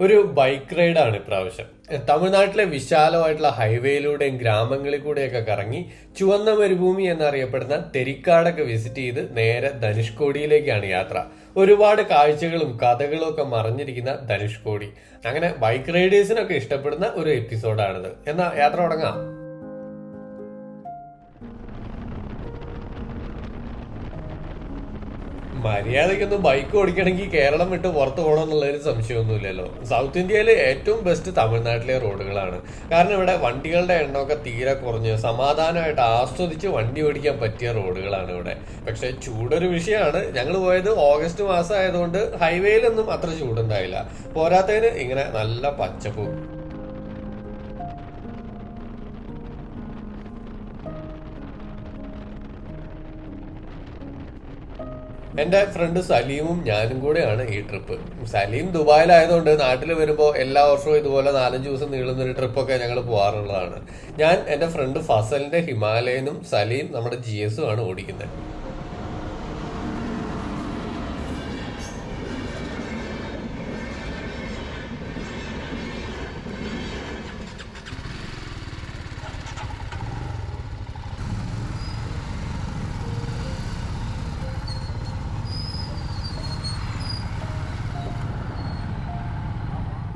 ഒരു ബൈക്ക് റൈഡാണ് ഇപ്രാവശ്യം. തമിഴ്നാട്ടിലെ വിശാലമായിട്ടുള്ള ഹൈവേയിലൂടെയും ഗ്രാമങ്ങളിൽ കൂടെയൊക്കെ കറങ്ങി ചുവന്ന മരുഭൂമി എന്നറിയപ്പെടുന്ന തെരിക്കാടൊക്കെ വിസിറ്റ് ചെയ്ത് നേരെ ധനുഷ്കോടിയിലേക്കാണ് യാത്ര. ഒരുപാട് കാഴ്ചകളും കഥകളും ഒക്കെ മറഞ്ഞിരിക്കുന്ന ധനുഷ്കോടി. അങ്ങനെ ബൈക്ക് റൈഡേഴ്സിനൊക്കെ ഇഷ്ടപ്പെടുന്ന ഒരു എപ്പിസോഡാണിത് എന്നാ യാത്ര തുടങ്ങാം. മര്യാദയ്ക്കൊന്നും ബൈക്ക് ഓടിക്കണമെങ്കിൽ കേരളം വിട്ട് പുറത്ത് പോകണം എന്നുള്ളൊരു സംശയമൊന്നുമില്ലല്ലോ. സൗത്ത് ഇന്ത്യയിലെ ഏറ്റവും ബെസ്റ്റ് തമിഴ്നാട്ടിലെ റോഡുകളാണ് കാരണം ഇവിടെ വണ്ടികളുടെ എണ്ണമൊക്കെ തീരെ കുറഞ്ഞ് സമാധാനമായിട്ട് ആസ്വദിച്ച് വണ്ടി ഓടിക്കാൻ പറ്റിയ റോഡുകളാണ് ഇവിടെ. പക്ഷെ ചൂടൊരു വിഷയമാണ്. ഞങ്ങൾ പോയത് ഓഗസ്റ്റ് മാസം ആയതുകൊണ്ട് ഹൈവേയിലൊന്നും അത്ര ചൂടുണ്ടായില്ല. പോരാത്തതിന് ഇങ്ങനെ നല്ല പച്ചപ്പും എന്റെ ഫ്രണ്ട് സലീമും ഞാനും കൂടെയാണ് ഈ ട്രിപ്പ് സലീം ദുബായിലായതുകൊണ്ട് നാട്ടിൽ വരുമ്പോൾ എല്ലാ വർഷവും ഇതുപോലെ നാലഞ്ച് ദിവസം നീളുന്ന ഒരു ട്രിപ്പൊക്കെ ഞങ്ങൾ പോകാറുള്ളതാണ് ഞാൻ എന്റെ ഫ്രണ്ട് ഫസലിന്റെ ഹിമാലയനും സലീം നമ്മുടെ ജി എസും ആണ് ഓടിക്കുന്നത്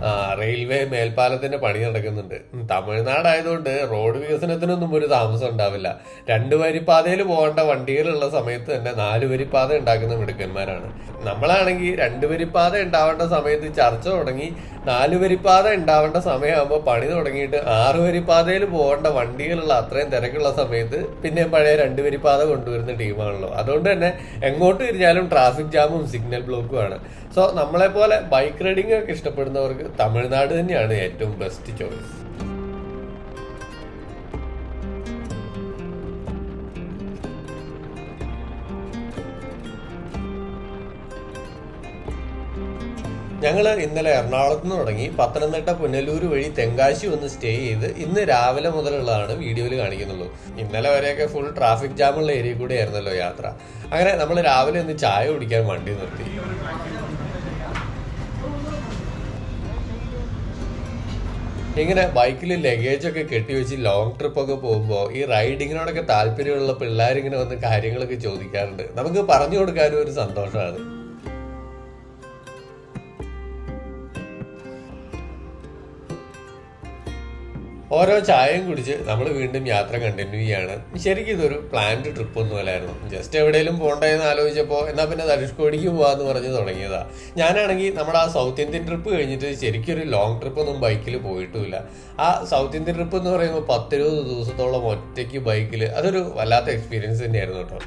ആ റെയിൽവേ മേൽപ്പാലത്തിന്റെ പണി നടക്കുന്നുണ്ട്. തമിഴ്നാടായതുകൊണ്ട് റോഡ് വികസനത്തിനൊന്നും ഒരു താമസം ഉണ്ടാവില്ല. രണ്ട് വരിപ്പാതയിൽ പോകേണ്ട വണ്ടികളുള്ള സമയത്ത് തന്നെ നാല് വരിപ്പാത ഉണ്ടാക്കുന്ന മിടുക്കന്മാരാണ്. നമ്മളാണെങ്കിൽ രണ്ട് വരിപ്പാത ഉണ്ടാവേണ്ട സമയത്ത് ചർച്ച തുടങ്ങി നാല് വരിപ്പാത ഉണ്ടാവേണ്ട സമയമാകുമ്പോൾ പണി തുടങ്ങിയിട്ട് ആറ് വരിപ്പാതയിൽ പോകേണ്ട വണ്ടികളുള്ള അത്രയും തിരക്കുള്ള സമയത്ത് പിന്നെ പഴയ രണ്ട് വരിപ്പാത കൊണ്ടുവരുന്ന ടീമാണല്ലോ. അതുകൊണ്ട് തന്നെ എങ്ങോട്ട് തിരിഞ്ഞാലും ട്രാഫിക് ജാമും സിഗ്നൽ ബ്ലോക്കും ആണ് സോ നമ്മളെ പോലെ ബൈക്ക് റൈഡിംഗ് ഒക്കെ ഇഷ്ടപ്പെടുന്നവർക്ക് തമിഴ്നാട് തന്നെയാണ് ഏറ്റവും ബെസ്റ്റ് ചോയ്സ് ഞങ്ങൾ ഇന്നലെ എറണാകുളത്ത് നിന്ന് തുടങ്ങി പത്തനംതിട്ട പുനലൂർ വഴി തെങ്കാശി വന്ന് സ്റ്റേ ചെയ്ത് ഇന്ന് രാവിലെ മുതലുള്ളതാണ് വീഡിയോയിൽ കാണിക്കുന്നുള്ളൂ. ഇന്നലെ വരെയൊക്കെ ഫുൾ ട്രാഫിക് ജാമുള്ള ഏരിയ കൂടെ ആയിരുന്നല്ലോ യാത്ര. അങ്ങനെ നമ്മൾ രാവിലെ ഒന്ന് ചായ കുടിക്കാൻ വണ്ടി നിർത്തി. ഇങ്ങനെ ബൈക്കിൽ ലഗേജ് ഒക്കെ കെട്ടി കെട്ടിവെച്ച് ലോങ് ട്രിപ്പ് ഒക്കെ പോകുമ്പോൾ ഈ റൈഡിങ്ങിനോടൊക്കെ താല്പര്യമുള്ള പിള്ളേരിങ്ങനെ വന്ന് കാര്യങ്ങളൊക്കെ ചോദിക്കാറുണ്ട്. നമുക്ക് പറഞ്ഞു കൊടുക്കാനും ഒരു സന്തോഷമാണ്. ഓരോ ചായയും കുടിച്ച് നമ്മൾ വീണ്ടും യാത്ര കണ്ടിന്യൂ ചെയ്യാണ്. ശരിക്കും ഇതൊരു പ്ലാൻഡ് ട്രിപ്പ് ഒന്നും അല്ലായിരുന്നു. ജസ്റ്റ് എവിടെയെങ്കിലും പോകണ്ടെന്ന് ആലോചിച്ചപ്പോൾ എന്നാൽ പിന്നെ തരിഷ്കോടിക്ക് പോകാമെന്ന് പറഞ്ഞ് തുടങ്ങിയതാ. ഞാനാണെങ്കിൽ നമ്മുടെ ആ സൗത്ത് ഇന്ത്യൻ ട്രിപ്പ് കഴിഞ്ഞിട്ട് ശരിക്കും ഒരു ലോങ് ട്രിപ്പ് ഒന്നും ബൈക്കിൽ പോയിട്ടുമില്ല ആ സൗത്ത് ഇന്ത്യൻ ട്രിപ്പ് എന്ന് പറയുമ്പോൾ പത്തിരുപത് ദിവസത്തോളം ഒറ്റയ്ക്ക് ബൈക്കിൽ അതൊരു വല്ലാത്ത എക്സ്പീരിയൻസ് തന്നെയായിരുന്നു കേട്ടോ.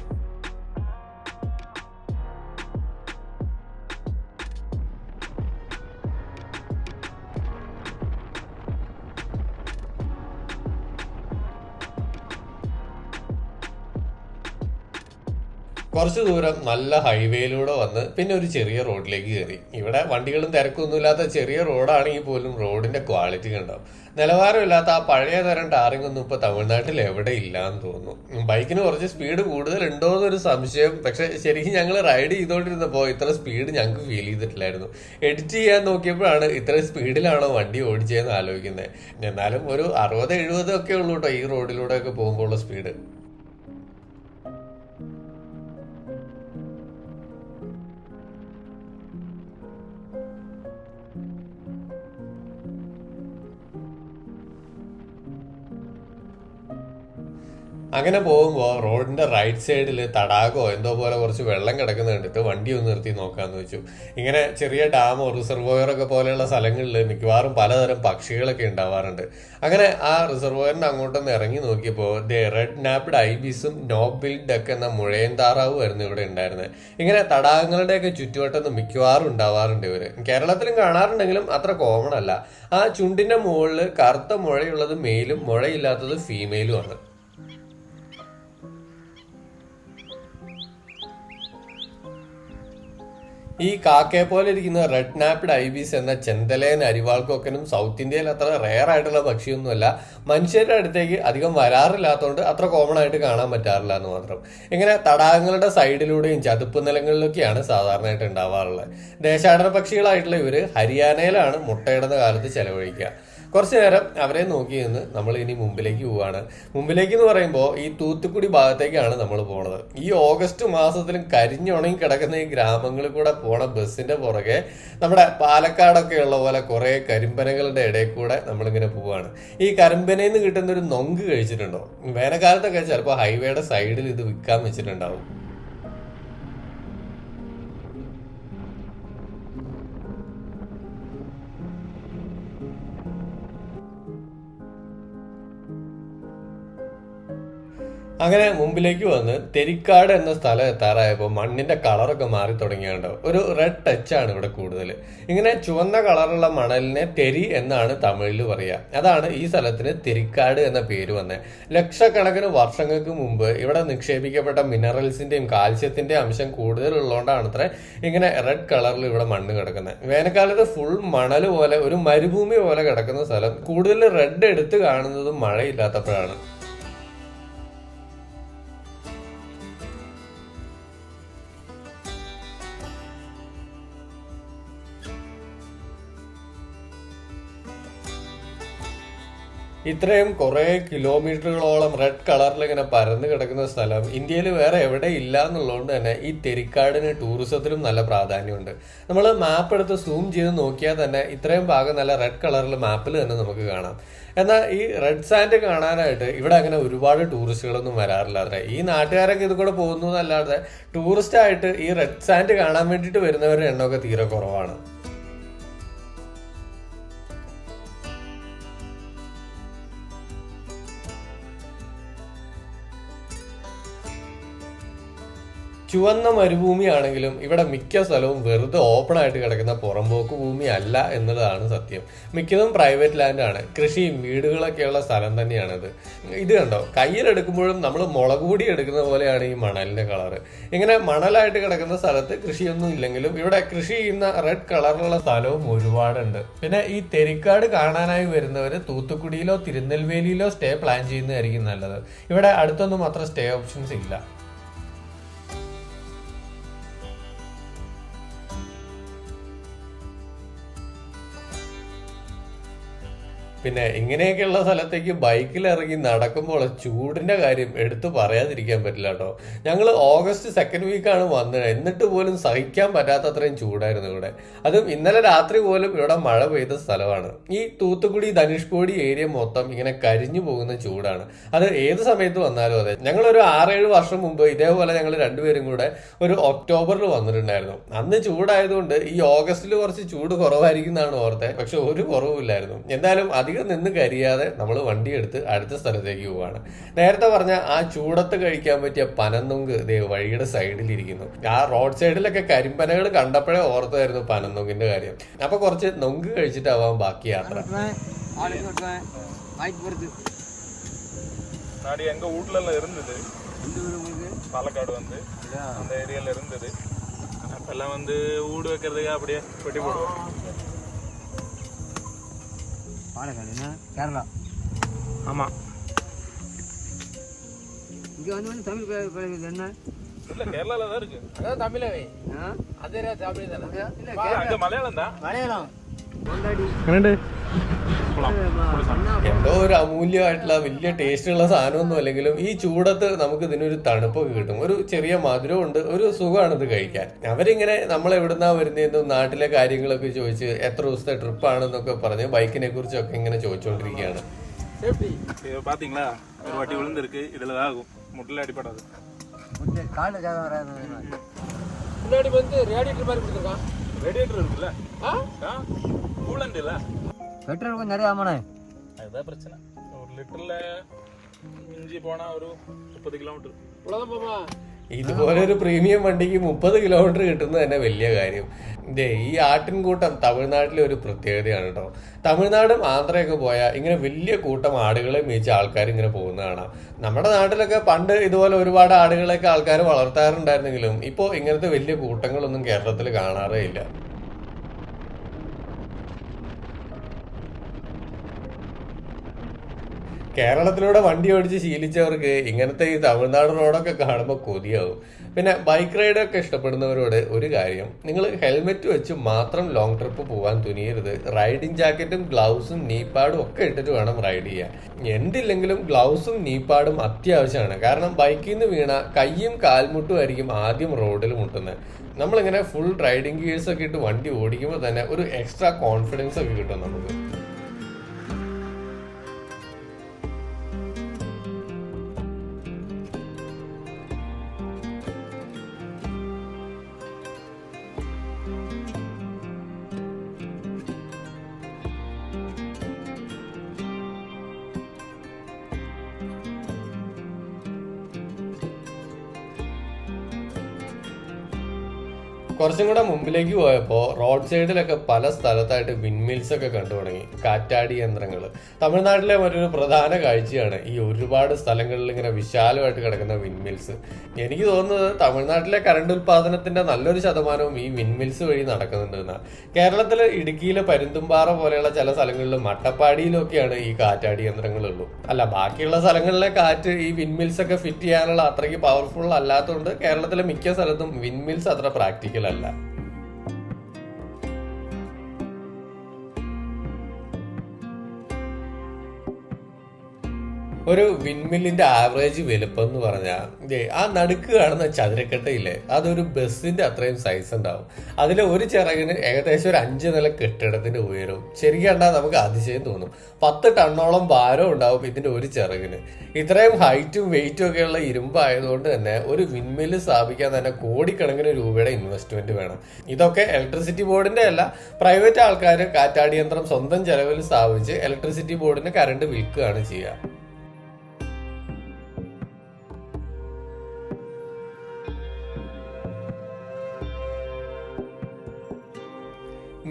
കുറച്ച് ദൂരം നല്ല ഹൈവേയിലൂടെ വന്ന് പിന്നെ ഒരു ചെറിയ റോഡിലേക്ക് കയറി. ഇവിടെ വണ്ടികളും തിരക്കൊന്നുമില്ലാത്ത ചെറിയ റോഡാണെങ്കിൽ പോലും റോഡിന്റെ ക്വാളിറ്റി കണ്ടാവും. നിലവാരമില്ലാത്ത ആ പഴയ തരം ടാറിംഗ് ഒന്നും ഇപ്പൊ തമിഴ്നാട്ടിൽ എവിടെ ഇല്ലാന്ന് തോന്നുന്നു. ബൈക്കിന് കുറച്ച് സ്പീഡ് കൂടുതൽ ഉണ്ടോ എന്നൊരു സംശയം. പക്ഷെ ശരിക്കും ഞങ്ങൾ റൈഡ് ചെയ്തുകൊണ്ടിരുന്നപ്പോൾ ഇത്ര സ്പീഡ് ഞങ്ങൾക്ക് ഫീൽ ചെയ്തിട്ടില്ലായിരുന്നു. എഡിറ്റ് ചെയ്യാൻ നോക്കിയപ്പോഴാണ് ഇത്ര സ്പീഡിലാണോ വണ്ടി ഓടിച്ചതെന്ന് ആലോചിക്കുന്നത് എന്നാലും ഒരു അറുപത് എഴുപത് ഒക്കെ ഉള്ളൂ കേട്ടോ ഈ റോഡിലൂടെ ഒക്കെ പോകുമ്പോൾ സ്പീഡ് അങ്ങനെ പോകുമ്പോൾ റോഡിന്റെ റൈറ്റ് സൈഡിൽ തടാകോ എന്തോ പോലെ കുറച്ച് വെള്ളം കിടക്കുന്ന കണ്ടിട്ട് വണ്ടി ഒന്ന് നിർത്തി നോക്കാന്ന് വെച്ചു. ഇങ്ങനെ ചെറിയ ഡാമോ റിസർവോയർ ഒക്കെ പോലെയുള്ള സ്ഥലങ്ങളിൽ മിക്കവാറും പലതരം പക്ഷികളൊക്കെ ഉണ്ടാവാറുണ്ട്. അങ്ങനെ ആ റിസർവോയറിന്റെ അങ്ങോട്ടൊന്ന് ഇറങ്ങി നോക്കിയപ്പോൾ ദേ റെഡ് നാപ്ഡ് ഐബിസും നോബിൽ ഡക്ക് എന്ന മുഴയൻ താറാവുമായിരുന്നു ഇവിടെ ഉണ്ടായിരുന്നത് ഇങ്ങനെ തടാകങ്ങളുടെയൊക്കെ ചുറ്റുവട്ടത്ത് മിക്കവാറും ഉണ്ടാവാറുണ്ട് ഇവർ. കേരളത്തിലും കാണാറുണ്ടെങ്കിലും അത്ര കോമൺ അല്ല. ആ ചുണ്ടിന്റെ മുകളിൽ കറുത്ത മുഴയുള്ളത് മെയിലും മുഴയില്ലാത്തത് ഫീമെയിലും ആണ്. ഈ കാക്കയെ പോലെ ഇരിക്കുന്ന റെഡ് നാപ്ഡ് ഐബീസ് എന്ന ചെന്തലേൻ അരിവാൾക്കൊക്കനും സൗത്ത് ഇന്ത്യയിൽ അത്ര റെയർ ആയിട്ടുള്ള പക്ഷിയൊന്നുമല്ല. മനുഷ്യരുടെ അടുത്തേക്ക് അധികം വരാറില്ലാത്തതുകൊണ്ട് അത്ര കോമൺ ആയിട്ട് കാണാൻ പറ്റാറില്ല എന്ന് മാത്രം. ഇങ്ങനെ തടാകങ്ങളുടെ സൈഡിലൂടെയും ചതുപ്പ് നിലങ്ങളിലൊക്കെയാണ് സാധാരണയായിട്ട് ഉണ്ടാവാറുള്ളത്. ദേശാടന പക്ഷികളായിട്ടുള്ള ഇവർ ഹരിയാനയിലാണ് മുട്ടയിടുന്ന കാലത്ത് ചെലവഴിക്കുക. കുറച്ചു നേരം അവരെ നോക്കി നിന്ന് നമ്മൾ ഇനി മുമ്പിലേക്ക് പോവാണ്. മുമ്പിലേക്ക് എന്ന് പറയുമ്പോൾ ഈ തൂത്തുക്കുടി ഭാഗത്തേക്കാണ് നമ്മൾ പോണത്. ഈ ഓഗസ്റ്റ് മാസത്തിലും കരിഞ്ഞുണങ്ങി കിടക്കുന്ന ഈ ഗ്രാമങ്ങളിൽ കൂടെ പോണ ബസ്സിന്റെ പുറകെ നമ്മുടെ പാലക്കാടൊക്കെ ഉള്ള പോലെ കുറെ കരിമ്പനകളുടെ ഇടയിൽ കൂടെ നമ്മളിങ്ങനെ പോവാണ്. ഈ കരിമ്പനയിൽ നിന്ന് കിട്ടുന്ന ഒരു നൊങ്ക് കഴിച്ചിട്ടുണ്ടോ? വേനൽക്കാലത്തൊക്കെ ചിലപ്പോൾ ഹൈവേയുടെ സൈഡിൽ ഇത് വിൽക്കാൻ വെച്ചിട്ടുണ്ടാവും. അങ്ങനെ മുമ്പിലേക്ക് വന്ന് തെരിക്കാട് എന്ന സ്ഥലം എത്താറായപ്പോൾ മണ്ണിന്റെ കളറൊക്കെ മാറി തുടങ്ങിയുണ്ടോ? ഒരു റെഡ് ടച്ച് ആണ് ഇവിടെ കൂടുതൽ ഇങ്ങനെ ചുവന്ന കളറുള്ള മണലിനെ തെരി എന്നാണ് തമിഴിൽ പറയുക അതാണ് ഈ സ്ഥലത്തിന് തെരിക്കാട് എന്ന പേര് വന്നത് ലക്ഷക്കണക്കിന് വർഷങ്ങൾക്ക് മുമ്പ് ഇവിടെ നിക്ഷേപിക്കപ്പെട്ട മിനറൽസിന്റെയും കാൽസ്യത്തിന്റെയും അംശം കൂടുതലുള്ളതുകൊണ്ടാണ് അത്ര ഇങ്ങനെ റെഡ് കളറിൽ ഇവിടെ മണ്ണ് കിടക്കുന്നത് വേനൽക്കാലത്ത് ഫുൾ മണൽ പോലെ ഒരു മരുഭൂമി പോലെ കിടക്കുന്ന സ്ഥലം കൂടുതൽ റെഡ് എടുത്ത് കാണുന്നത് മഴയില്ലാത്തപ്പോഴാണ്. ഇത്രയും കുറെ കിലോമീറ്ററുകളോളം റെഡ് കളറിൽ ഇങ്ങനെ പരന്ന് കിടക്കുന്ന സ്ഥലം ഇന്ത്യയിൽ വേറെ എവിടെ ഇല്ല എന്നുള്ളതുകൊണ്ട് തന്നെ ഈ തെരിക്കാടിന് ടൂറിസത്തിലും നല്ല പ്രാധാന്യമുണ്ട്. നമ്മൾ മാപ്പ് എടുത്ത് സൂം ചെയ്ത് നോക്കിയാൽ തന്നെ ഇത്രയും ഭാഗം നല്ല റെഡ് കളറിൽ മാപ്പിൽ തന്നെ നമുക്ക് കാണാം. എന്നാൽ ഈ റെഡ് സാൻഡ് കാണാനായിട്ട് ഇവിടെ അങ്ങനെ ഒരുപാട് ടൂറിസ്റ്റുകളൊന്നും വരാറില്ല അത്ര ഈ നാട്ടുകാരൊക്കെ ഇത് കൂടെ പോകുന്നു എന്നല്ലാതെ ടൂറിസ്റ്റ് ആയിട്ട് ഈ റെഡ് സാൻഡ് കാണാൻ വേണ്ടിയിട്ട് വരുന്നവരുടെ എണ്ണമൊക്കെ തീരെ കുറവാണ്. ചുവന്ന മരുഭൂമിയാണെങ്കിലും ഇവിടെ മിക്ക സ്ഥലവും വെറുതെ ഓപ്പൺ ആയിട്ട് കിടക്കുന്ന പുറമ്പോക്ക് ഭൂമി അല്ല എന്നുള്ളതാണ് സത്യം. മിക്കതും പ്രൈവറ്റ് ലാൻഡാണ് കൃഷിയും വീടുകളൊക്കെയുള്ള സ്ഥലം തന്നെയാണിത്. ഇത് കണ്ടോ? കയ്യിലെടുക്കുമ്പോഴും നമ്മൾ മുളക് പൊടി എടുക്കുന്ന പോലെയാണ് ഈ മണലിന്റെ കളർ ഇങ്ങനെ മണലായിട്ട് കിടക്കുന്ന സ്ഥലത്ത് കൃഷിയൊന്നും ഇല്ലെങ്കിലും ഇവിടെ കൃഷി ചെയ്യുന്ന റെഡ് കളറിലുള്ള സ്ഥലവും ഒരുപാടുണ്ട്. പിന്നെ ഈ തെരിക്കാട് കാണാനായി വരുന്നവർ തൂത്തുക്കുടിയിലോ തിരുനെൽവേലിയിലോ സ്റ്റേ പ്ലാൻ ചെയ്യുന്നതായിരിക്കും നല്ലത്. ഇവിടെ അടുത്തൊന്നും അത്ര സ്റ്റേ ഓപ്ഷൻസ് ഇല്ല. പിന്നെ ഇങ്ങനെയൊക്കെയുള്ള സ്ഥലത്തേക്ക് ബൈക്കിൽ ഇറങ്ങി നടക്കുമ്പോൾ ചൂടിന്റെ കാര്യം എടുത്തു പറയാതിരിക്കാൻ പറ്റില്ല കേട്ടോ. ഞങ്ങൾ ഓഗസ്റ്റ് സെക്കൻഡ് വീക്കാണ് വന്നത്. എന്നിട്ട് പോലും സഹിക്കാൻ പറ്റാത്തത്രയും ചൂടായിരുന്നു ഇവിടെ. അതും ഇന്നലെ രാത്രി പോലും ഇവിടെ മഴ പെയ്ത സ്ഥലമാണ്. ഈ തൂത്തുക്കുടി ധനുഷ്കോടി ഏരിയ മൊത്തം ഇങ്ങനെ കരിഞ്ഞു പോകുന്ന ചൂടാണ്. അത് ഏത് സമയത്ത് വന്നാലും അതെ. ഞങ്ങൾ ഒരു ആറേഴ് വർഷം മുമ്പ് ഇതേപോലെ ഞങ്ങൾ രണ്ടുപേരും കൂടെ ഒരു ഒക്ടോബറിൽ വന്നിട്ടുണ്ടായിരുന്നു. അന്ന് ചൂടായതുകൊണ്ട് ഈ ഓഗസ്റ്റിൽ കുറച്ച് ചൂട് കുറവായിരിക്കും എന്നാണ് ഓർത്തെ പക്ഷെ ഒരു കുറവുമില്ലായിരുന്നു. എന്തായാലും അധികം നിന്ന് കരിയാതെ നമ്മൾ വണ്ടി എടുത്ത് അടുത്ത സ്ഥലത്തേക്ക് പോവാണ് നേരത്തെ പറഞ്ഞ ആ ചൂടത്ത് കഴിക്കാൻ പറ്റിയ പനന്നുങ്ക് ദേ വഴിയുടെ സൈഡിൽ ഇരിക്കുന്നു ആ റോഡ് സൈഡിലൊക്കെ കരിമ്പനകൾ കണ്ടപ്പോഴേ ഓർത്തായിരുന്നു പനന്നുങ്കിന്റെ കാര്യം അപ്പൊ കുറച്ച് നൊങ്ക് കഴിച്ചിട്ടാവാം ബാക്കി യാത്ര ஆளுங்க வெட்டுவேன் வாய்ப்பு வருது முன்னாடி எங்க வீட்ல எல்லாம் இருந்தது இந்த ஊர் உங்களுக்கு பாலக்காடு வந்து அந்த ஏரியால இருந்தது ஆனா இப்பெல்லாம் வந்து வீடு வைக்கிறதுக்கு அப்படியே வெட்டி போடுவோம் பாலக்காடு என்ன கேரளா. ஆமா. இங்கே வந்து வந்து தமிழ் பேசுறது என்ன? இல்ல கேரளால தான் இருக்கு. அதான் தமிழவே. அதே தமிழ் தானே மலையாளம் தான். மலையாளம். கொண்டாடி എന്തോ ഒരു അമൂല്യമായിട്ടുള്ള വലിയ ടേസ്റ്റുള്ള സാധനമൊന്നും അല്ലെങ്കിലും ഈ ചൂടത്ത് നമുക്ക് ഇതിനൊരു തണുപ്പൊക്കെ കിട്ടും ഒരു ചെറിയ മധുരവും ഉണ്ട് ഒരു സുഖമാണ് ഇത് കഴിക്കാൻ അവരിങ്ങനെ നമ്മൾ എവിടുന്നാ വരുന്നതെന്നും നാട്ടിലെ കാര്യങ്ങളൊക്കെ ചോദിച്ച് എത്ര ദിവസത്തെ ട്രിപ്പാണെന്നൊക്കെ പറഞ്ഞ് ബൈക്കിനെ കുറിച്ചൊക്കെ ഇങ്ങനെ ചോദിച്ചുകൊണ്ടിരിക്കുകയാണ് இது பாத்தீங்களா ஒரு வாட்டி விழுந்திருக்கு இதுல தான் ஆகும் முட்டில அடிப்படாது காலில் சேதம் வராது முன்னாடி வந்து ரேடியேட்டர் மாதிரி கொடுத்துருக்கான் ரேடியேட்டர் இருக்குல்ல கூலண்ட் இல்ல பெட்ரோல் கொஞ்சம் நிறைய ஆமாண்ணே அதுதான் பிரச்சனை ஒரு லிட்டர்ல மிஞ்சி போனா ஒரு முப்பது கிலோமீட்டர் இவ்வளோதான் போமா ഇതുപോലെ ഒരു പ്രീമിയം വണ്ടിക്ക് മുപ്പത് കിലോമീറ്റർ കിട്ടുന്നത് തന്നെ വലിയ കാര്യം ഇതേ ഈ ആട്ടിൻകൂട്ടം തമിഴ്നാട്ടിലെ ഒരു പ്രത്യേകതയാണ് കേട്ടോ തമിഴ്നാടും ആന്ധ്രയൊക്കെ പോയാൽ ഇങ്ങനെ വലിയ കൂട്ടം ആടുകളെ മേയിച്ച ആൾക്കാർ ഇങ്ങനെ പോകുന്ന കാണാം നമ്മുടെ നാട്ടിലൊക്കെ പണ്ട് ഇതുപോലെ ഒരുപാട് ആടുകളെയൊക്കെ ആൾക്കാർ വളർത്താറുണ്ടായിരുന്നെങ്കിലും ഇപ്പോൾ ഇങ്ങനത്തെ വലിയ കൂട്ടങ്ങളൊന്നും കേരളത്തിൽ കാണാറേ ഇല്ല കേരളത്തിലൂടെ വണ്ടി ഓടിച്ച് ശീലിച്ചവർക്ക് ഇങ്ങനത്തെ ഈ തമിഴ്നാട് റോഡൊക്കെ കാണുമ്പോൾ കൊതിയാവും. പിന്നെ ബൈക്ക് റൈഡൊക്കെ ഇഷ്ടപ്പെടുന്നവരോട് ഒരു കാര്യം നിങ്ങൾ ഹെൽമെറ്റ് വെച്ച് മാത്രം ലോങ് ട്രിപ്പ് പോകാൻ തുനിയരുത്. റൈഡിങ് ജാക്കറ്റും ഗ്ലൗസും നീപ്പാടും ഒക്കെ ഇട്ടിട്ട് വേണം റൈഡ് ചെയ്യാൻ. എന്തില്ലെങ്കിലും ഗ്ലൗസും നീപ്പാടും അത്യാവശ്യമാണ്. കാരണം ബൈക്കിൽ നിന്ന് വീണ കൈയും കാൽമുട്ടും ആയിരിക്കും ആദ്യം റോഡിൽ മുട്ടുന്നത്. നമ്മളിങ്ങനെ ഫുൾ റൈഡിങ് ഗിയേഴ്സ് ഒക്കെ ഇട്ട് വണ്ടി ഓടിക്കുമ്പോൾ തന്നെ ഒരു എക്സ്ട്രാ കോൺഫിഡൻസ് ഒക്കെ കിട്ടും നമുക്ക്. കുറച്ചും കൂടെ മുമ്പിലേക്ക് പോയപ്പോൾ റോഡ് സൈഡിലൊക്കെ പല സ്ഥലത്തായിട്ട് വിൻമിൽസ് ഒക്കെ കണ്ടു തുടങ്ങി. കാറ്റാടി യന്ത്രങ്ങൾ തമിഴ്നാട്ടിലെ മറ്റൊരു പ്രധാന കാഴ്ചയാണ് ഈ ഒരുപാട് സ്ഥലങ്ങളിൽ ഇങ്ങനെ വിശാലമായിട്ട് കിടക്കുന്ന വിൻമിൽസ് എനിക്ക് തോന്നുന്നത് തമിഴ്നാട്ടിലെ കറണ്ട് ഉൽപാദനത്തിന്റെ നല്ലൊരു ശതമാനവും ഈ വിൻമിൽസ് വഴി നടക്കുന്നുണ്ട് എന്നാണ് കേരളത്തിലെ ഇടുക്കിയിലെ പരുന്തുംപാറ പോലെയുള്ള ചില സ്ഥലങ്ങളിൽ മട്ടപ്പാടിയിലൊക്കെയാണ് ഈ കാറ്റാടി യന്ത്രങ്ങളുള്ളൂ. അല്ല ബാക്കിയുള്ള സ്ഥലങ്ങളിലെ കാറ്റ് ഈ വിൻമിൽസ് ഒക്കെ ഫിറ്റ് ചെയ്യാനുള്ള അത്രയ്ക്ക് പവർഫുൾ അല്ലാത്തതുകൊണ്ട് കേരളത്തിലെ മിക്ക സ്ഥലത്തും വിൻമിൽസ് അത്ര പ്രാക്ടിക്കൽ അല്ല ഒരു വിൻമില്ലിന്റെ ആവറേജ് വലുപ്പം എന്ന് പറഞ്ഞാൽ ആ നടുക്ക് കാണുന്ന ചതുരക്കട്ടയില്ലേ അതൊരു ബസ്സിന്റെ അത്രയും സൈസ് ഉണ്ടാവും. അതിൽ ഒരു ചിറകിന് ഏകദേശം ഒരു അഞ്ച് നില കെട്ടിടത്തിന്റെ ഉയരവും ശരിക്കും നമുക്ക് അതിശയം തോന്നും. പത്ത് ടണ്ണോളം ഭാരം ഉണ്ടാവും ഇതിന്റെ ഒരു ചിറകിന്. ഇത്രയും ഹൈറ്റും വെയിറ്റും ഒക്കെയുള്ള ഇരുമ്പായതുകൊണ്ട് തന്നെ ഒരു വിൻമില്ല് സ്ഥാപിക്കാൻ തന്നെ കോടിക്കണക്കിന് രൂപയുടെ ഇൻവെസ്റ്റ്മെന്റ് വേണം. ഇതൊക്കെ ഇലക്ട്രിസിറ്റി ബോർഡിന്റെ അല്ല പ്രൈവറ്റ് ആൾക്കാർ കാറ്റാടിയന്ത്രം സ്വന്തം ചെലവിൽ സ്ഥാപിച്ച് ഇലക്ട്രിസിറ്റി ബോർഡിന് കറണ്ട് വിൽക്കുകയാണ് ചെയ്യുക.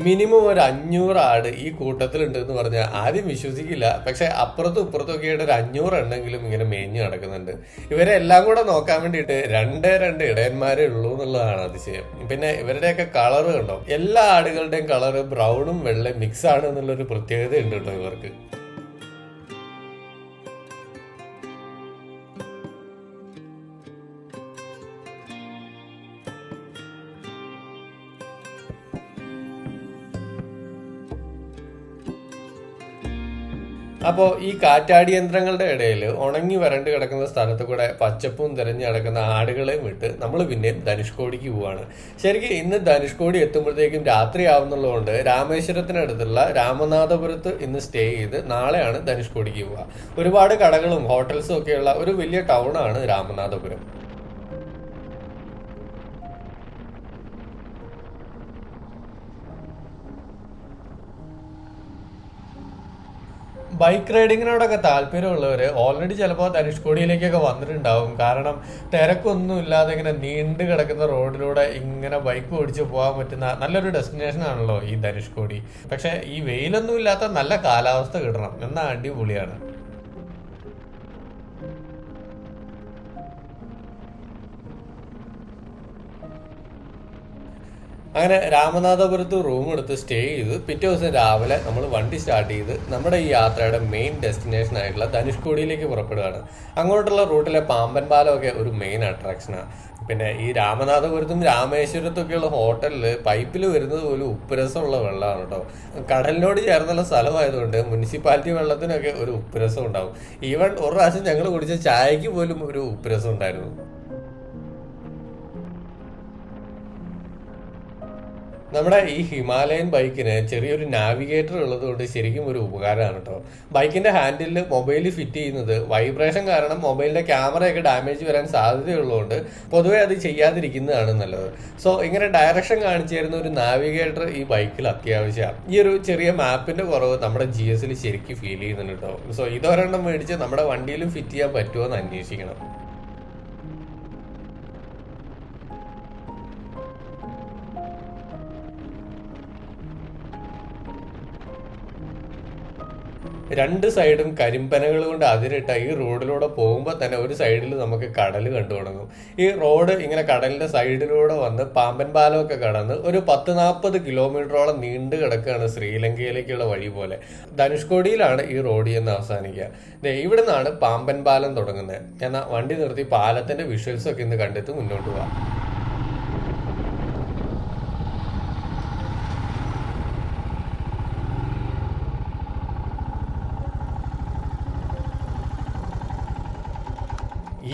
മിനിമം ഒരു അഞ്ഞൂറ് ആട് ഈ കൂട്ടത്തിലുണ്ട് എന്ന് പറഞ്ഞാൽ ആരും വിശ്വസിക്കില്ല. പക്ഷെ അപ്പുറത്തും ഇപ്പുറത്തും ഒക്കെ ആയിട്ട് ഒരു അഞ്ഞൂറ് എണ്ണെങ്കിലും ഇങ്ങനെ മേഞ്ഞു നടക്കുന്നുണ്ട് ഇവരെ എല്ലാം കൂടെ നോക്കാൻ വേണ്ടിയിട്ട് രണ്ടേ രണ്ട് ഇടയന്മാരേ ഉള്ളൂ എന്നുള്ളതാണ് അതിശയം. പിന്നെ ഇവരുടെയൊക്കെ കളർ കണ്ടോ? എല്ലാ ആടുകളുടെയും കളർ ബ്രൗണും വെള്ളയും മിക്സ് ആണ് എന്നുള്ളൊരു പ്രത്യേകത ഉണ്ട് കേട്ടോ ഇവർക്ക്. അപ്പോൾ ഈ കാറ്റാടി യന്ത്രങ്ങളുടെ ഇടയിൽ ഉണങ്ങി വരണ്ട് കിടക്കുന്ന സ്ഥലത്ത് കൂടെ പച്ചപ്പും തിരഞ്ഞു കിടക്കുന്ന ആടുകളെയും വിട്ട് നമ്മൾ പിന്നെയും ധനുഷ്കോടിക്ക് പോവാണ്. ശരിക്കും ഇന്ന് ധനുഷ്കോടി എത്തുമ്പോഴത്തേക്കും രാത്രി ആവുന്നുള്ളതുകൊണ്ട് രാമേശ്വരത്തിനടുത്തുള്ള രാമനാഥപുരത്ത് ഇന്ന് സ്റ്റേ ചെയ്ത് നാളെയാണ് ധനുഷ്കോടിക്ക് പോവുക ഒരുപാട് കടകളും ഹോട്ടൽസും ഒക്കെയുള്ള ഒരു വലിയ ടൗണാണ് രാമനാഥപുരം. ബൈക്ക് റൈഡിങ്ങിനോടൊക്കെ താല്പര്യമുള്ളവർ ഓൾറെഡി ചിലപ്പോൾ ധനുഷ്കോടിയിലേക്കൊക്കെ വന്നിട്ടുണ്ടാവും. കാരണം തിരക്കൊന്നും ഇല്ലാതെ ഇങ്ങനെ നീണ്ടു കിടക്കുന്ന റോഡിലൂടെ ഇങ്ങനെ ബൈക്ക് ഓടിച്ച് പോകാൻ പറ്റുന്ന നല്ലൊരു ഡെസ്റ്റിനേഷൻ ആണല്ലോ ഈ ധനുഷ്കോടി പക്ഷേ ഈ വെയിലൊന്നും ഇല്ലാത്ത നല്ല കാലാവസ്ഥ കിട്ടണം. എന്നാൽ അടിപൊളിയാണ്. അങ്ങനെ രാമനാഥപുരത്ത് റൂം എടുത്ത് സ്റ്റേ ചെയ്ത് പിറ്റേ ദിവസം രാവിലെ നമ്മൾ വണ്ടി സ്റ്റാർട്ട് ചെയ്ത് നമ്മുടെ ഈ യാത്രയുടെ മെയിൻ ഡെസ്റ്റിനേഷൻ ആയിട്ടുള്ള ധനുഷ്കോടിയിലേക്ക് പുറപ്പെടുകയാണ്. അങ്ങോട്ടുള്ള റൂട്ടിലെ പാമ്പൻ പാലമൊക്കെ ഒരു മെയിൻ അട്രാക്ഷനാണ് പിന്നെ ഈ രാമനാഥപുരത്തും രാമേശ്വരത്തൊക്കെയുള്ള ഹോട്ടലിൽ പൈപ്പിൽ വരുന്നത് പോലും ഉപ്പുരസമുള്ള വെള്ളമാണ് കേട്ടോ കടലിനോട് ചേർന്നുള്ള സ്ഥലമായതുകൊണ്ട് മുനിസിപ്പാലിറ്റി വെള്ളത്തിനൊക്കെ ഒരു ഉപ്പുരസം ഉണ്ടാവും. ഈവൻ ഒരു പ്രാവശ്യം ഞങ്ങൾ കുടിച്ച ചായക്ക് പോലും ഒരു ഉപ്പുരസം ഉണ്ടായിരുന്നു. നമ്മുടെ ഈ ഹിമാലയൻ ബൈക്കിന് ചെറിയൊരു നാവിഗേറ്റർ ഉള്ളതുകൊണ്ട് ശരിക്കും ഒരു ഉപകാരമാണ് കേട്ടോ. ബൈക്കിന്റെ ഹാൻഡിലിൽ മൊബൈൽ ഫിറ്റ് ചെയ്യുന്നത് വൈബ്രേഷൻ കാരണം മൊബൈലിന്റെ ക്യാമറയൊക്കെ ഡാമേജ് വരാൻ സാധ്യതയുള്ളതുകൊണ്ട് പൊതുവെ അത് ചെയ്യാതിരിക്കുന്നതാണ് നല്ലത്. സോ ഇങ്ങനെ ഡയറക്ഷൻ കാണിച്ചു തരുന്ന ഒരു നാവിഗേറ്റർ ഈ ബൈക്കിൽ അത്യാവശ്യമാണ്. ഈ ഒരു ചെറിയ മാപ്പിന്റെ കുറവ് നമ്മുടെ ജി എസിൽ ശരിക്കും ഫീൽ ചെയ്യുന്നുണ്ട് കേട്ടോ. സോ ഇതൊരെണ്ണം മേടിച്ച് നമ്മുടെ വണ്ടിയിലും ഫിറ്റ് ചെയ്യാൻ പറ്റുമോ എന്ന് അന്വേഷിക്കണം. രണ്ട് സൈഡും കരിമ്പനകൾ കൊണ്ട് അതിരിട്ട ഈ റോഡിലൂടെ പോകുമ്പോൾ തന്നെ ഒരു സൈഡിൽ നമുക്ക് കടൽ കണ്ടു തുടങ്ങും. ഈ റോഡ് ഇങ്ങനെ കടലിന്റെ സൈഡിലൂടെ വന്ന് പാമ്പൻ പാലമൊക്കെ കടന്ന് ഒരു പത്ത് നാൽപ്പത് കിലോമീറ്ററോളം നീണ്ടു കിടക്കുകയാണ് ശ്രീലങ്കയിലേക്കുള്ള വഴി പോലെ. ധനുഷ്കോടിയിലാണ് ഈ റോഡ് എന്ന് അവസാനിക്കുക. ഇവിടെ നിന്നാണ് പാമ്പൻ പാലം തുടങ്ങുന്നത്. എന്നാൽ വണ്ടി നിർത്തി പാലത്തിന്റെ വിഷ്വൽസ് ഒക്കെ ഇന്ന് കണ്ടെത്തി മുന്നോട്ട് പോവാം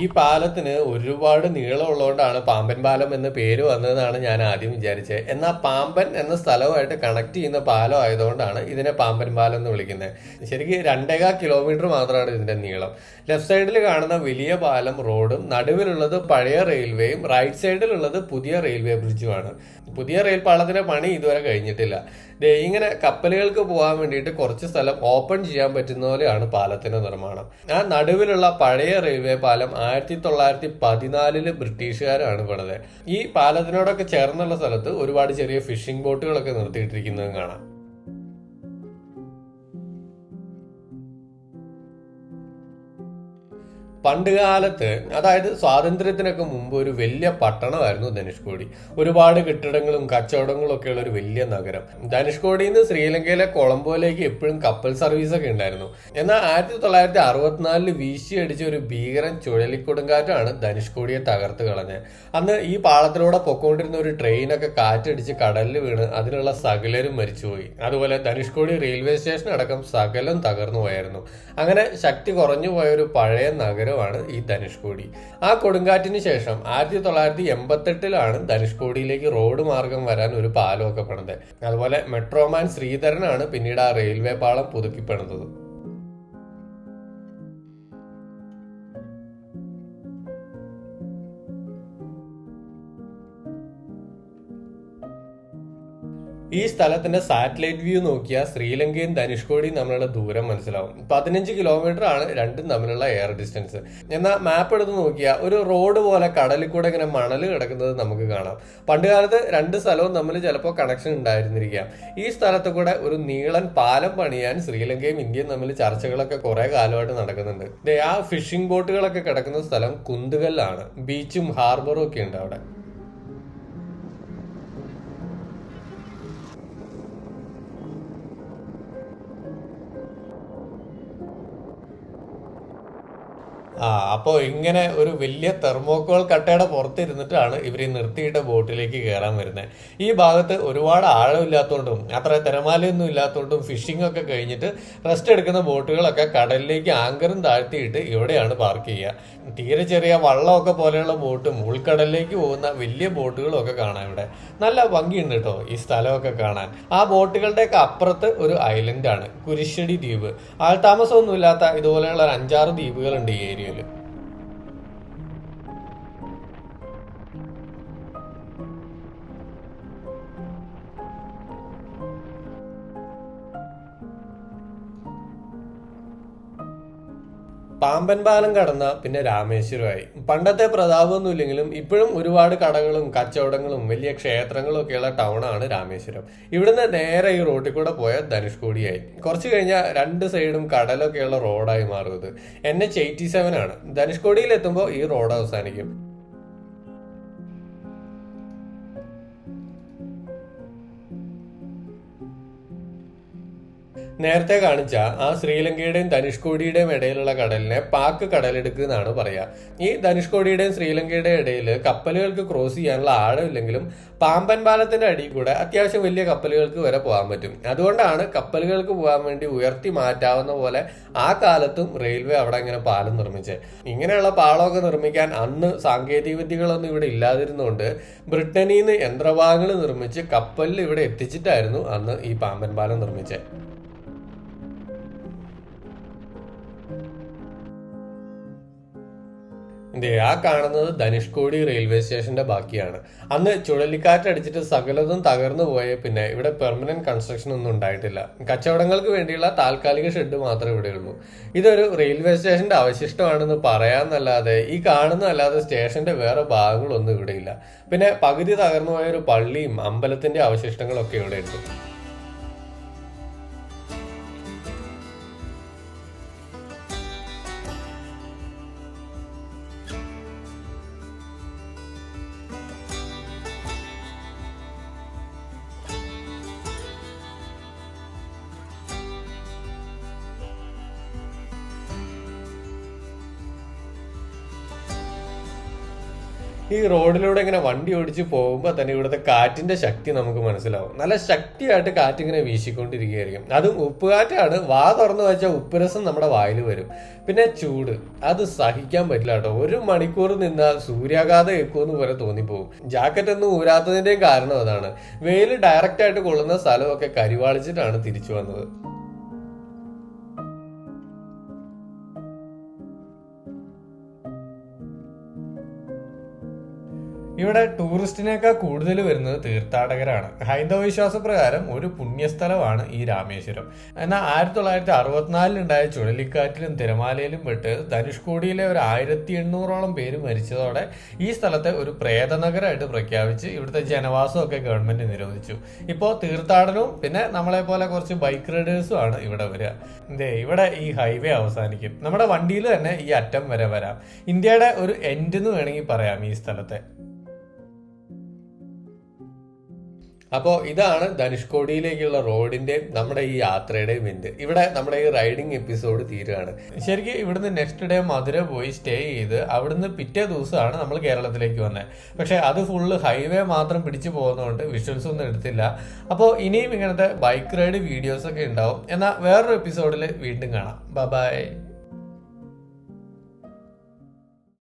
ഈ പാലത്തിന് ഒരുപാട് നീളമുള്ളതുകൊണ്ടാണ് പാമ്പൻ പാലം എന്ന പേര് വന്നതെന്നാണ് ഞാൻ ആദ്യം വിചാരിച്ചത്. എന്നാൽ പാമ്പൻ എന്ന സ്ഥലവുമായിട്ട് കണക്ട് ചെയ്യുന്ന പാലം ആയതുകൊണ്ടാണ് ഇതിനെ പാമ്പൻ പാലം എന്ന് വിളിക്കുന്നത്. ശരിക്കും രണ്ടേകാ കിലോമീറ്റർ മാത്രമാണ് ഇതിന്റെ നീളം. ലെഫ്റ്റ് സൈഡിൽ കാണുന്ന വലിയ പാലം റോഡും നടുവിലുള്ളത് പഴയ റെയിൽവേയും റൈറ്റ് സൈഡിലുള്ളത് പുതിയ റെയിൽവേ ബ്രിഡ്ജുമാണ് പുതിയ റെയിൽ പാളത്തിന്റെ പണി ഇതുവരെ കഴിഞ്ഞിട്ടില്ല. ദേ ഇങ്ങനെ കപ്പലുകൾക്ക് പോകാൻ വേണ്ടിയിട്ട് കുറച്ച് സ്ഥലം ഓപ്പൺ ചെയ്യാൻ പറ്റുന്ന പോലെയാണ് പാലത്തിന്റെ നിർമ്മാണം. ആ നടുവിലുള്ള പഴയ റെയിൽവേ പാലം ആയിരത്തി തൊള്ളായിരത്തി പതിനാലിൽ ബ്രിട്ടീഷുകാരാണ് പണിത്. ഈ പാലത്തിനോടൊക്കെ ചേർന്നുള്ള സ്ഥലത്ത് ഒരുപാട് ചെറിയ ഫിഷിംഗ് ബോട്ടുകളൊക്കെ നിർത്തിയിട്ടിരിക്കുന്നതും കാണാം. പണ്ട് കാലത്ത് അതായത് സ്വാതന്ത്ര്യത്തിനൊക്കെ മുമ്പ് ഒരു വലിയ പട്ടണമായിരുന്നു ധനുഷ്കോടി. ഒരുപാട് കെട്ടിടങ്ങളും കച്ചവടങ്ങളും ഒക്കെ ഉള്ള ഒരു വലിയ നഗരം. ധനുഷ്കോടിയിൽ നിന്ന് ശ്രീലങ്കയിലെ കൊളംബോയിലേക്ക് എപ്പോഴും കപ്പൽ സർവീസ് ഒക്കെ ഉണ്ടായിരുന്നു. എന്നാൽ ആയിരത്തി തൊള്ളായിരത്തി അറുപത്തിനാലിൽ വീശി അടിച്ച ഒരു ഭീകരൻ ചുഴലിക്കൊടുങ്കാറ്റാണ് ധനുഷ്കോടിയെ തകർത്ത് കളഞ്ഞത്. അന്ന് ഈ പാളത്തിലൂടെ പൊക്കോണ്ടിരുന്ന ഒരു ട്രെയിനൊക്കെ കാറ്റടിച്ച് കടലിൽ വീണ് അതിനുള്ള സകലരും മരിച്ചുപോയി. അതുപോലെ ധനുഷ്കോടി റെയിൽവേ സ്റ്റേഷൻ അടക്കം സകലം തകർന്നു പോയായിരുന്നു അങ്ങനെ ശക്തി കുറഞ്ഞു പോയ ഒരു പഴയ നഗരമാണ് ഈ ധനുഷ്കോടി ആ കൊടുങ്കാറ്റിന് ശേഷം ആയിരത്തി തൊള്ളായിരത്തി എൺപത്തെട്ടിലാണ് ധനുഷ്കോടിയിലേക്ക് റോഡ് മാർഗം വരാൻ ഒരു പാലമൊക്കെ പണിത് അതുപോലെ മെട്രോമാൻ ശ്രീധരനാണ് പിന്നീട് ആ റെയിൽവേ പാളം പുതുക്കി പണിതത് ഈ സ്ഥലത്തിന്റെ സാറ്റലൈറ്റ് വ്യൂ നോക്കിയാൽ ശ്രീലങ്കയും ധനുഷ്കോടിയും തമ്മിലുള്ള ദൂരം മനസ്സിലാവും. പതിനഞ്ച് കിലോമീറ്റർ ആണ് രണ്ടും തമ്മിലുള്ള എയർ ഡിസ്റ്റൻസ് എന്നാൽ മാപ്പ് എടുത്ത് നോക്കിയാൽ ഒരു റോഡ് പോലെ കടലിൽ കൂടെ ഇങ്ങനെ മണൽ കിടക്കുന്നത് നമുക്ക് കാണാം. പണ്ടുകാലത്ത് രണ്ട് സ്ഥലവും തമ്മിൽ ചിലപ്പോൾ കണക്ഷൻ ഉണ്ടായിരുന്നിരിക്കാം. ഈ സ്ഥലത്ത് കൂടെ ഒരു നീളൻ പാലം പണിയാൻ ശ്രീലങ്കയും ഇന്ത്യയും തമ്മിൽ ചർച്ചകളൊക്കെ കുറെ കാലമായിട്ട് നടക്കുന്നുണ്ട്. ആ ഫിഷിംഗ് ബോട്ടുകളൊക്കെ കിടക്കുന്ന സ്ഥലം കുന്തുകല്ലാണ്. ബീച്ചും ഹാർബറും ഒക്കെ ഉണ്ട് അവിടെ. ആ അപ്പോൾ ഇങ്ങനെ ഒരു വലിയ തെർമോക്കോൾ കട്ടയുടെ പുറത്തിരുന്നിട്ടാണ് ഇവർ ഈ നിർത്തിയിട്ട ബോട്ടിലേക്ക് കയറാൻ വരുന്നത് ഈ ഭാഗത്ത് ഒരുപാട് ആഴമില്ലാത്തതുകൊണ്ടും അത്ര തിരമാലയൊന്നും ഇല്ലാത്തതുകൊണ്ടും ഫിഷിംഗ് ഒക്കെ കഴിഞ്ഞിട്ട് റെസ്റ്റ് എടുക്കുന്ന ബോട്ടുകളൊക്കെ കടലിലേക്ക് ആങ്കറും താഴ്ത്തിയിട്ട് ഇവിടെയാണ് പാർക്ക് ചെയ്യുക. തീരെ ചെറിയ വള്ളമൊക്കെ പോലെയുള്ള ബോട്ടും ഉൾക്കടലിലേക്ക് പോകുന്ന വലിയ ബോട്ടുകളും ഒക്കെ കാണാം ഇവിടെ. നല്ല ഭംഗിയുണ്ട് കേട്ടോ ഈ സ്ഥലമൊക്കെ കാണാൻ. ആ ബോട്ടുകളുടെയൊക്കെ അപ്പുറത്ത് ഒരു ഐലൻഡാണ് ആണ് കുരിശടി ദ്വീപ്. ആൾ താമസമൊന്നുമില്ലാത്ത ഇതുപോലെയുള്ള ഒരു അഞ്ചാറ് ദ്വീപുകളുണ്ട് ഈ ഏരിയയിൽ പാമ്പൻ പാലം കടന്ന പിന്നെ രാമേശ്വരമായി. പണ്ടത്തെ പ്രതാപമൊന്നും ഇല്ലെങ്കിലും ഇപ്പോഴും ഒരുപാട് കടകളും കച്ചവടങ്ങളും വലിയ ക്ഷേത്രങ്ങളും ഒക്കെയുള്ള ടൗണാണ് രാമേശ്വരം. ഇവിടുന്ന് നേരെ ഈ റോട്ടിൽ കൂടെ പോയ ധനുഷ്കോടിയായി. കുറച്ച് കഴിഞ്ഞാൽ രണ്ട് സൈഡും കടലൊക്കെയുള്ള റോഡായി മാറുന്നത്. എൻ എച്ച് എയ്റ്റി സെവൻ ആണ്. ധനുഷ്കോടിയിൽ എത്തുമ്പോൾ ഈ റോഡ് അവസാനിക്കും. നേരത്തെ കാണിച്ച ആ ശ്രീലങ്കയുടെയും ധനുഷ്കോടിയുടെയും ഇടയിലുള്ള കടലിനെ പാക്ക് കടലെടുക്ക് എന്നാണ് പറയാ. ഈ ധനുഷ്കോടിയുടെയും ശ്രീലങ്കയുടെയും ഇടയിൽ കപ്പലുകൾക്ക് ക്രോസ് ചെയ്യാനുള്ള ആഴമില്ലെങ്കിലും പാമ്പൻ പാലത്തിന്റെ അടിയിൽ കൂടെ അത്യാവശ്യം വലിയ കപ്പലുകൾക്ക് വരെ പോകാൻ പറ്റും. അതുകൊണ്ടാണ് കപ്പലുകൾക്ക് പോകാൻ വേണ്ടി ഉയർത്തി മാറ്റാവുന്ന പോലെ ആ കാലത്തും റെയിൽവേ അവിടെ ഇങ്ങനെ പാലം നിർമ്മിച്ചത് ഇങ്ങനെയുള്ള പാളമൊക്കെ നിർമ്മിക്കാൻ അന്ന് സാങ്കേതിക വിദ്യകളൊന്നും ഇവിടെ ഇല്ലാതിരുന്നുകൊണ്ട് ബ്രിട്ടനിൽ നിന്ന് യന്ത്രഭാഗങ്ങൾ നിർമ്മിച്ച് കപ്പലിൽ ഇവിടെ എത്തിച്ചിട്ടായിരുന്നു അന്ന് ഈ പാമ്പൻ പാലം നിർമ്മിച്ചത് ദേ ആ കാണുന്നത് ധനുഷ്കോടി റെയിൽവേ സ്റ്റേഷന്റെ ബാക്കിയാണ്. അന്ന് ചുഴലിക്കാറ്റ് അടിച്ചിട്ട് സകലതും തകർന്നു പോയ പിന്നെ ഇവിടെ പെർമനന്റ് കൺസ്ട്രക്ഷൻ ഒന്നും ഉണ്ടായിട്ടില്ല. കച്ചവടങ്ങൾക്ക് വേണ്ടിയുള്ള താൽക്കാലിക ഷെഡ് മാത്രമേ ഇവിടെയുള്ളൂ ഇതൊരു റെയിൽവേ സ്റ്റേഷന്റെ അവശിഷ്ടമാണെന്ന് പറയാന്നല്ലാതെ ഈ കാണുന്നതല്ലാതെ സ്റ്റേഷന്റെ വേറെ ഭാഗങ്ങളൊന്നും ഇവിടെയില്ല പിന്നെ പകുതി തകർന്നു പോയ ഒരു പള്ളിയും അമ്പലത്തിന്റെ അവശിഷ്ടങ്ങളൊക്കെ ഇവിടെ ഉണ്ട്. റോഡിലൂടെ ഇങ്ങനെ വണ്ടി ഓടിച്ച് പോകുമ്പോൾ തന്നെ ഇവിടുത്തെ കാറ്റിന്റെ ശക്തി നമുക്ക് മനസ്സിലാവും. നല്ല ശക്തിയായിട്ട് കാറ്റ് ഇങ്ങനെ വീശിക്കൊണ്ടിരിക്കുകയായിരിക്കും. അതും ഉപ്പുകാറ്റാണ്. വാ തുറന്നു വെച്ചാൽ ഉപ്പുരസം നമ്മുടെ വായിൽ വരും. പിന്നെ ചൂട്. അത് സഹിക്കാൻ പറ്റില്ല കേട്ടോ. ഒരു മണിക്കൂർ നിന്നാൽ സൂര്യാഘാതം ഏക്കുമെന്ന് പോലെ തോന്നിപ്പോകും ജാക്കറ്റ് ഒന്നും ഊരാത്തതിന്റെയും കാരണം അതാണ്. വെയിൽ ഡയറക്റ്റ് ആയിട്ട് കൊള്ളുന്ന സ്ഥലമൊക്കെ കരിവാളിച്ചിട്ടാണ് തിരിച്ചു വന്നത്. ഇവിടെ ടൂറിസ്റ്റിനേക്കാൾ കൂടുതൽ വരുന്നത് തീർത്ഥാടകരാണ്. ഹൈന്ദവ വിശ്വാസപ്രകാരം ഒരു പുണ്യസ്ഥലമാണ് ഈ രാമേശ്വരം. എന്നാൽ ആയിരത്തി തൊള്ളായിരത്തി അറുപത്തിനാലിലുണ്ടായ ചുഴലിക്കാറ്റിലും തിരമാലയിലും പെട്ട് ധനുഷ്കോടിയിലെ ഒരു ആയിരത്തി എണ്ണൂറോളം പേര് മരിച്ചതോടെ ഈ സ്ഥലത്തെ ഒരു പ്രേതനഗരമായിട്ട് പ്രഖ്യാപിച്ച് ഇവിടുത്തെ ജനവാസമൊക്കെ ഗവൺമെന്റ് നിരോധിച്ചു. ഇപ്പോൾ തീർത്ഥാടനവും പിന്നെ നമ്മളെ പോലെ കുറച്ച് ബൈക്ക് റൈഡേഴ്സും ആണ് ഇവിടെ വരിക. ദേ ഇവിടെ ഈ ഹൈവേ അവസാനിക്കും. നമ്മുടെ വണ്ടിയിൽ തന്നെ ഈ അറ്റം വരെ വരാം. ഇന്ത്യയുടെ ഒരു എൻഡ് എന്ന് വേണമെങ്കിൽ പറയാം ഈ സ്ഥലത്തെ. അപ്പോൾ ഇതാണ് ധനുഷ്കോടിയിലേക്കുള്ള റോഡിന്റെ നമ്മുടെ ഈ യാത്രയുടെ എൻഡ് ഇവിടെ നമ്മുടെ ഈ റൈഡിങ് എപ്പിസോഡ് തീരുകയാണ്. ശരിക്കും ഇവിടുന്ന് നെക്സ്റ്റ് ഡേ മധുര പോയി സ്റ്റേ ചെയ്ത് അവിടുന്ന് പിറ്റേ ദിവസമാണ് നമ്മൾ കേരളത്തിലേക്ക് വന്നത് പക്ഷെ അത് ഫുള്ള് ഹൈവേ മാത്രം പിടിച്ചു പോകുന്നതുകൊണ്ട് വിഷ്വൽസ് ഒന്നും എടുത്തില്ല. അപ്പോൾ ഇനിയും ഇങ്ങനത്തെ ബൈക്ക് റൈഡ് വീഡിയോസ് ഒക്കെ ഉണ്ടാവും. എന്നാൽ വേറൊരു എപ്പിസോഡിൽ വീണ്ടും കാണാം. ബൈ.